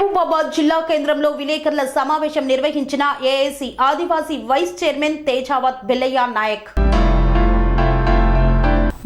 మహబూబాబాద్ జిల్లా కేంద్రంలో విలేకరుల సమావేశం నిర్వహించిన AIC Adivasi vice chairman Tejavath Bellaiah Nayak.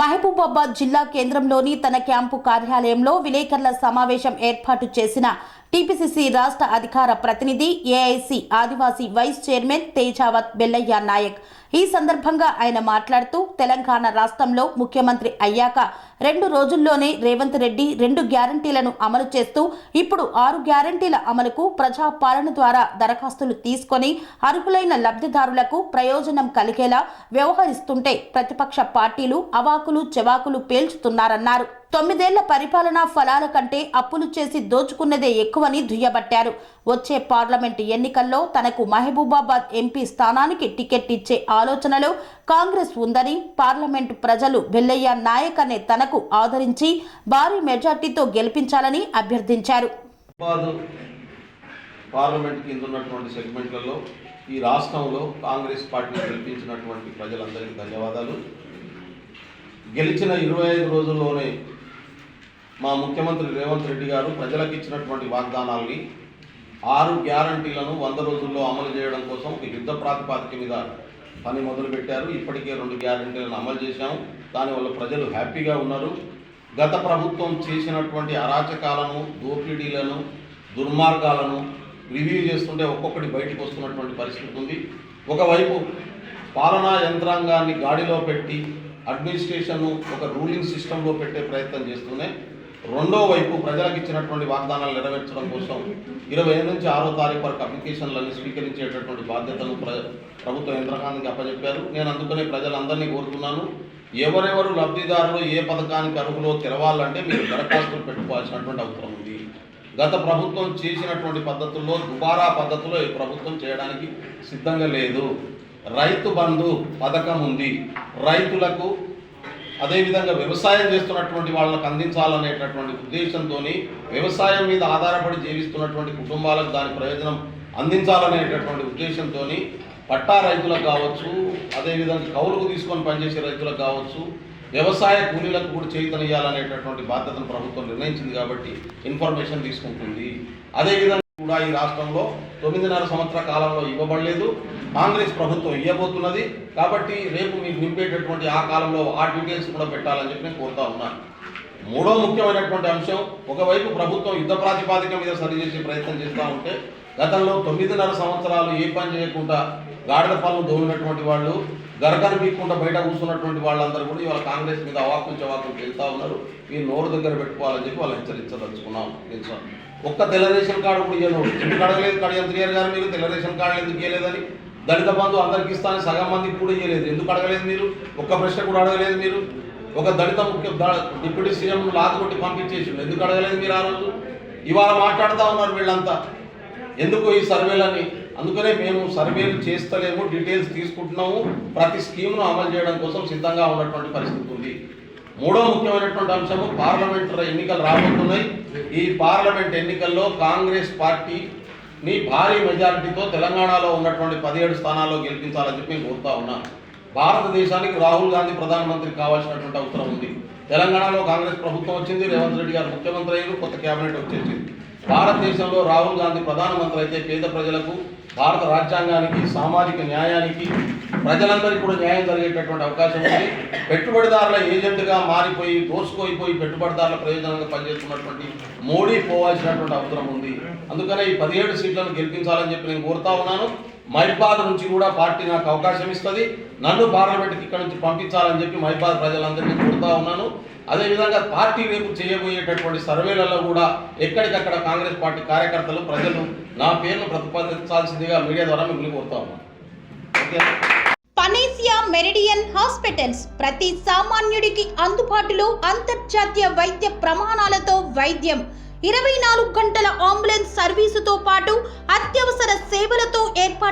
Mahabubabad జిల్లా కేంద్రంలోని తన క్యాంపు కార్యాలయంలో విలేకరుల సమావేశం ఏర్పాటు చేసిన టీపీసీసీ రాష్ట్ర అధికార ప్రతినిధి AIC Adivasi vice chairman Tejavath Bellaiah Nayak. ఈ సందర్భంగా ఆయన మాట్లాడుతూ తెలంగాణ రాష్ట్రంలో ముఖ్యమంత్రి అయ్యాక రెండు రోజుల్లోనే రేవంత్ రెడ్డి రెండు గ్యారంటీలను అమలు చేస్తూ ఇప్పుడు ఆరు గ్యారంటీల అమలుకు ప్రజాపాలన ద్వారా దరఖాస్తులు తీసుకొని అర్హులైన లబ్ధిదారులకు ప్రయోజనం కలిగేలా వ్యవహరిస్తుంటే ప్రతిపక్ష పార్టీలు అవాకులు చెవాకులు పేల్చుతున్నారన్నారు. తొమ్మిదేళ్ళ పరిపాలనా ఫలాల కంటే అప్పులు చేసి దోచుకున్నదే ఎక్కువని దుయ్యబట్టారు. వచ్చే పార్లమెంటు ఎన్నికల్లో తనకు మహబూబాబాద్ ఎంపీ స్థానానికి టికెట్ ఇచ్చే ఆలోచనలో కాంగ్రెస్ ఉందని పార్లమెంటు ప్రజలు బెల్లయ్య నాయక్ అనే తనకు ఆదరించి భారీ మెజార్టీతో గెలిపించాలని అభ్యర్థించారు. పార్లమెంట్ కింద ఉన్నటువంటి సెగ్మెంట్లలో ఈ రాష్ట్రంలో కాంగ్రెస్ పార్టీని గెలిపించినటువంటి ప్రజలందరికీ ధన్యవాదాలు. గెలిచిన ఇరవై ఐదు రోజుల్లోనే మా ముఖ్యమంత్రి రేవంత్ రెడ్డి గారు ప్రజలకు ఇచ్చినటువంటి వాగ్దానాల్ని ఆరు గ్యారంటీలను వంద రోజుల్లో అమలు చేయడం కోసం ఒక యుద్ధ ప్రాతిపాదిక మీద పని మొదలుపెట్టారు. ఇప్పటికే రెండు గ్యారంటీలను అమలు చేశాము దానివల్ల ప్రజలు హ్యాపీగా ఉన్నారు. గత ప్రభుత్వం చేసినటువంటి అరాచకాలను దోపిడీలను దుర్మార్గాలను రివ్యూ చేస్తుంటే ఒక్కొక్కటి బయటకు వస్తున్నటువంటి పరిస్థితి ఉంది. ఒకవైపు పాలనా యంత్రాంగాన్ని గాడిలో పెట్టి అడ్మినిస్ట్రేషన్ను ఒక రూలింగ్ సిస్టంలో పెట్టే ప్రయత్నం చేస్తూనే రెండో వైపు ప్రజలకు ఇచ్చినటువంటి వాగ్దానాలు నెరవేర్చడం కోసం ఇరవై ఐదు నుంచి ఆరో తారీఖు వరకు అప్లికేషన్లన్నీ స్వీకరించేటటువంటి బాధ్యతను ప్ర ప్రభుత్వ యంత్రాంగానికి అప్పచెప్పారు నేను అందుకనే ప్రజలందరినీ కోరుతున్నాను ఎవరెవరు లబ్ధిదారులు ఏ పథకానికి అర్హులో తెరవాలంటే మీరు దరఖాస్తులు పెట్టుకోవాల్సినటువంటి అవసరం ఉంది. గత ప్రభుత్వం చేసినటువంటి పద్ధతుల్లో దుబారా పద్ధతిలో ఈ ప్రభుత్వం చేయడానికి సిద్ధంగా లేదు. రైతు బంధు పథకం ఉంది. రైతులకు అదేవిధంగా వ్యవసాయం చేస్తున్నటువంటి వాళ్ళకు అందించాలనేటటువంటి ఉద్దేశంతో వ్యవసాయం మీద ఆధారపడి జీవిస్తున్నటువంటి కుటుంబాలకు దాని ప్రయోజనం అందించాలనేటటువంటి ఉద్దేశంతో పట్టా రైతులకు కావచ్చు అదేవిధంగా కౌలుకు తీసుకొని పనిచేసే రైతులకు కావచ్చు వ్యవసాయ కూలీలకు కూడా చేతనియాలనేటటువంటి బాధ్యతను ప్రభుత్వం నిర్ణయించింది కాబట్టి ఇన్ఫర్మేషన్ తీసుకుంటుంది. అదేవిధంగా కూడా ఈ రాష్ట్రంలో తొమ్మిదిన్నర సంవత్సర కాలంలో ఇవ్వబడలేదు. కాంగ్రెస్ ప్రభుత్వం ఇవ్వబోతున్నది కాబట్టి రేపు మీరు నింపేటటువంటి ఆ కాలంలో ఆ డీటెయిల్స్ కూడా పెట్టాలని చెప్పి నేను కోరుతా ఉన్నాను మూడో ముఖ్యమైనటువంటి అంశం ఒకవైపు ప్రభుత్వం యుద్ధ ప్రాతిపాదిక మీద సరిచేసే ప్రయత్నం చేస్తూ ఉంటే గతంలో తొమ్మిదిన్నర సంవత్సరాలు ఏ పని చేయకుండా గాడిద పాలను దోమినటువంటి వాళ్ళు గరగను పీక్కుండా బయట కూర్చున్నటువంటి వాళ్ళందరూ కూడా ఇవాళ కాంగ్రెస్ మీద అవాకులు చవాకులు వెళ్తా ఉన్నారు. ఈ నోరు దగ్గర పెట్టుకోవాలని చెప్పి వాళ్ళు హెచ్చరించదలుచుకున్నాం. తెలుసా ఒక్క తెల్ల రేషన్ కార్డు కూడా ఇవ్వను ఎందుకు అడగలేదు? కడియం త్రియర్ గారు మీరు తెల్ల రేషన్ ఎందుకు ఇవ్వలేదని దళిత బంధు అందరికి ఇస్తానని సగం మందికి కూడా ఇవ్వలేదు ఎందుకు అడగలేదు మీరు? ఒక్క ప్రశ్న కూడా అడగలేదు మీరు? ఒక దళిత ముఖ్య డిప్యూటీ సీఎం లాత కొట్టి పంపించేసి ఎందుకు అడగలేదు మీరు ఆ రోజు? ఇవాళ మాట్లాడుతూ ఉన్నారు వీళ్ళంతా. ఎందుకు ఈ సర్వేలని అందుకనే మేము సర్వేలు చేస్తలేము డీటెయిల్స్ తీసుకుంటున్నాము. ప్రతి స్కీమ్ను అమలు చేయడం కోసం సిద్ధంగా ఉన్నటువంటి పరిస్థితి ఉంది. మూడో ముఖ్యమైనటువంటి అంశము పార్లమెంట్ ఎన్నికలు రాబోతున్నాయి. ఈ పార్లమెంట్ ఎన్నికల్లో కాంగ్రెస్ పార్టీని భారీ మెజారిటీతో తెలంగాణలో ఉన్నటువంటి పదిహేడు స్థానాల్లో గెలిపించాలని చెప్పి నేను కోరుతా ఉన్నాను భారతదేశానికి రాహుల్ గాంధీ ప్రధానమంత్రి కావాల్సినటువంటి అవసరం ఉంది. తెలంగాణలో కాంగ్రెస్ ప్రభుత్వం వచ్చింది రేవంత్ రెడ్డి గారు ముఖ్యమంత్రి అయ్యారు కొత్త కేబినెట్ వచ్చేసింది. భారతదేశంలో రాహుల్ గాంధీ ప్రధానమంత్రి అయితే పేద ప్రజలకు భారత రాజ్యాంగానికి సామాజిక న్యాయానికి ప్రజలందరికీ కూడా న్యాయం జరిగేటటువంటి అవకాశం ఉంది. పెట్టుబడిదారుల ఏజెంట్గా మారిపోయి దోసుకోయిపోయి పెట్టుబడిదారుల ప్రయోజనంగా పనిచేస్తున్నటువంటి మోడీ పోవాల్సినటువంటి అవసరం ఉంది. అందుకనే ఈ పదిహేడు సీట్లను గెలిపించాలని చెప్పి నేను కోరుతా ఉన్నాను. మైబాద్ నుంచి కూడా పార్టీ నాకు అవకాశం ఇస్తుంది. నన్ను పార్లమెంట్కి ఇక్కడ నుంచి పంపించాలని చెప్పి మైబాద్ ప్రజలందరినీ కోరుతా ఉన్నాను. అదేవిధంగా పార్టీ రేపు చేయబోయేటటువంటి సర్వేలలో కూడా ఎక్కడికక్కడ కాంగ్రెస్ పార్టీ కార్యకర్తలు ప్రజలు నా పేరును ప్రతిపాదించాల్సిందిగా మీడియా ద్వారా మిమ్మల్ని కోరుతా ఉన్నాను. ఓకే. పనేసియా మెరిడియన్ హాస్పిటల్స్ ప్రతి సామాన్యుడికి అందుబాటులో అంతర్జాతీయ వైద్య ప్రమాణాలతో వైద్యం. ఇరవై నాలుగు గంటల అంబులెన్స్ సర్వీసుతో పాటు